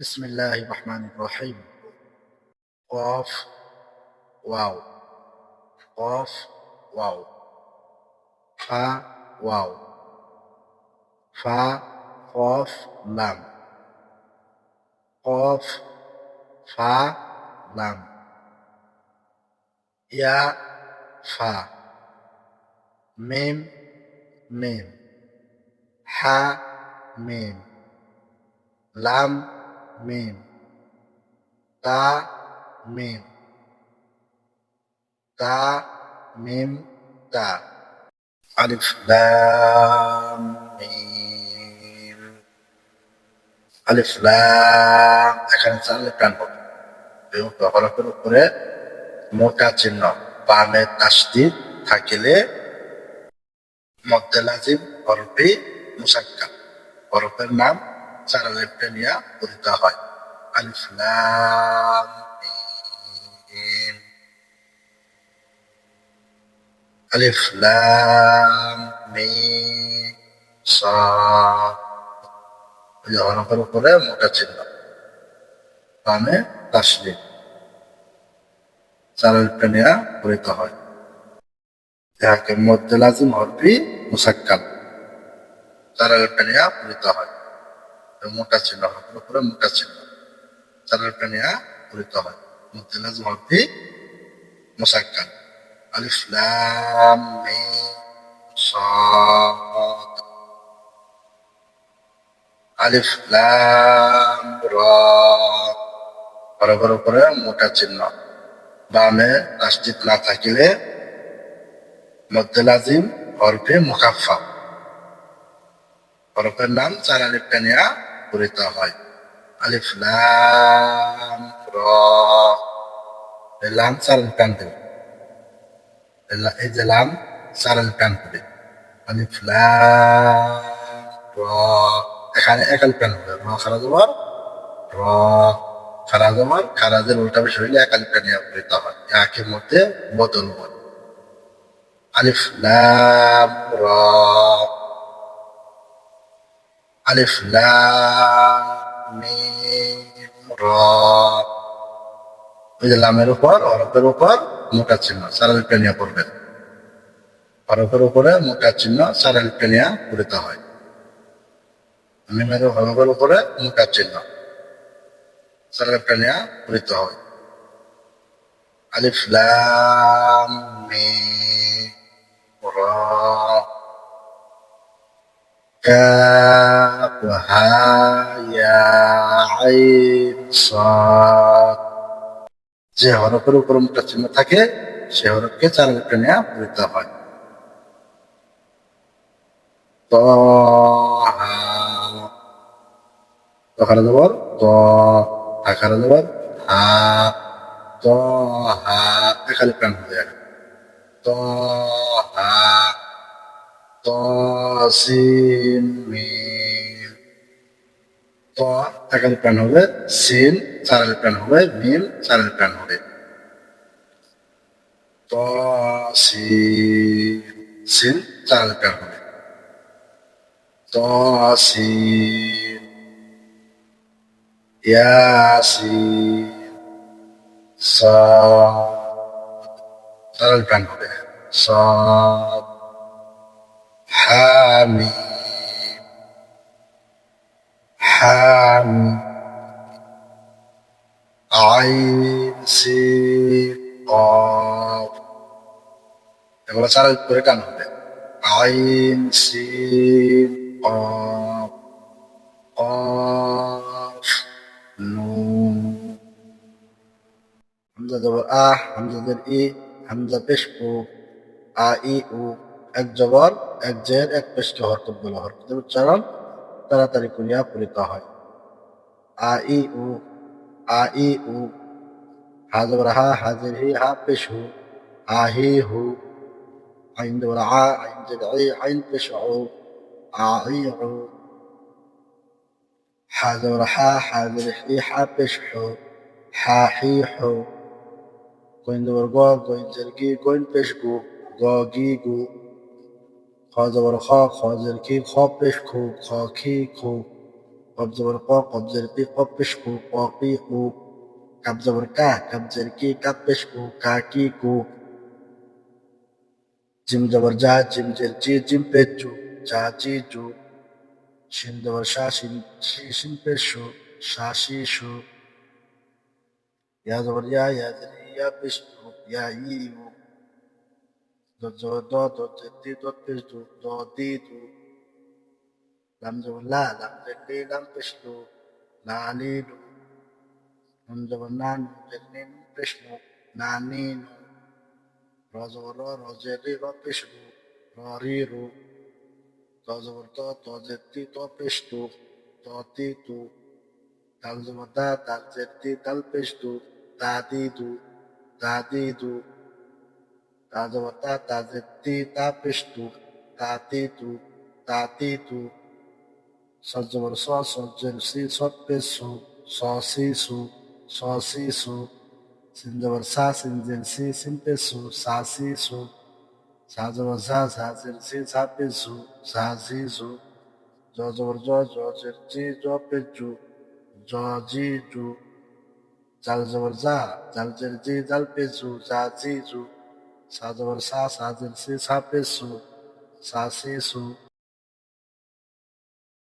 بسم الله الرحمن الرحيم. قاف واو. قاف واو. فا واو. فا قاف لام. قاف فا لام. يا فا. ميم ميم حا ميم লাম মিম তা মিম তা মিম তা আলিফ লাম মিম আলিফ লাম এখানে চালে প্রাণ হবে এবং হরফের উপরে মোটা চিহ্ন, বামে তাসদিদ থাকিলে মধ্যে লাজিম হরফি মুসাক্কা হরফের নাম চারা নিয়ে পড়িতে হয়। আলিফ লাম আলিফ লাম সাদ এই হরফের উপরে মোটা চিহ্ন। বামে তাসলিম। চারা লেপটে নিয়ে পড়িতে হয়। যাহাকে মধ্যে লাজিম হরফি মুসাক্কাল। চারা লেপটে নিয়ে পড়িতে হয়। মোটা চিহ্ন হরফের উপরে মোটা চিহ্ন চারের প্রাণীরা পরিত হয় মধ্যে লাজম হরফি মুসাক্কাল আলিফ লাম মিম صاد আলিফ লাম রা হরফের উপরে মোটা চিহ্ন বামে তাসদিদ না থাকিলে মধ্যে লাজিম হরফে মুখাফা হরফের নাম চার আলিফ টানিয়া পড়িতে হয়। আলিফ লাম র। লাম আলিফ টান দেবে। এই যে লাম আলিফ টান করে আলিফ লাম র। এখানে এক আলিফ টান হবে। র খারা জবর র। খারা জবর খারাজের উল্টা বিষয় হইলে একাল টানিয়া পড়িতে হয়। একের মধ্যে বদল হয়। আলিফ লাম র। আলিফ ওই যে লামের উপর হরফের উপর মোটা চিহ্ন সারা লিপটা নিয়ে পড়বেন হরফের উপরে মোটা চিহ্ন সারা লিপটা নিয়ে পড়িতে হয়। মিমের হরফের উপরে মোটা চিহ্ন সারা লিপটা নিয়ে পড়িতে হয়। আলিফ লাম রা। كافها يا عين صاد যে হরফের উপর মোটা চিহ্ন থাকে সে হরফকে চার লিপটা নেওয়া পড়িতে হয় তখানে দেবর ত আকারে দেবর হা ত হা এখানে প্রাণ হয়ে যাবে ত হা তসিন মিম ত একাল প্রাণ হবে, সিন চারাল প্রাণ হবে মিম চারাল প্রাণ হবে। ত, সি, সিন চারাল প্রাণ হবে। ত ইয়াসি সা চারাল প্রাণ হবে। সা حاميم عين سين قاف এগুলো চারা করে টান হবে আইন সিন قاف قاف নুন হামজা জবর আ হামজা জের ই হামজা পেশ ও আ ই উ এক জবর এক জের এক পেশকে হরকত বলা হরকতের উচ্চারণ তাড়াতাড়ি করিয়া পড়িত হয়। আ ই উ আ ই উ হা জবর হা হাজির হি হা পেশ হু আ হি হু আইন জবর আ আইন জের আই আইন পেশ হু আ ই হা জবর হা হাজির হি হা পেশ হু হা হি হু গোয়েন জবর গ গোয়েন জের গি গোয়েন পেশ قازورقا قازرکی قاپش کو خاکی کو قبزورقا قبزرکی قاپش کو قاقی کو قبزورقا کمزرکی قاپش کو کاکی کو جم زبرجا جم زرچی جم پیچو چاچی جو شین زبرشا شین شین پیشو شاشی شو یا زبر یا یا پیشو یا ایو কু জিম জবর যা জিম জের জি জিম পেশ জু যা জি জু শিন জবর শা শিন শি শিন পেশ শু শা শি শু ইয়া জবর ইয়া ইয়া জের ইয়া পেশ জু ইয়া ই ইউ দত জবর দ দত জের দি দত পেশ জু দ দি দু লাম জবর লা লাম জের লি লাম পেশ লু লা লি লু নুন জবর না নুন জের নি নুন পেশ নু রু ত ত ত জের তি। ত স সজ জের সি সজ সু, স, সি, সু, স। সি সু সিন জবর সা জের সি। সু সা সি, সু, সা সা। জ জ জ জের জি জ, জু জাল জবর জা জাল জের জি, জাল পেশ জু জা জি জু সা জবর সা সা জের সি সা পেশ সু সা সি সু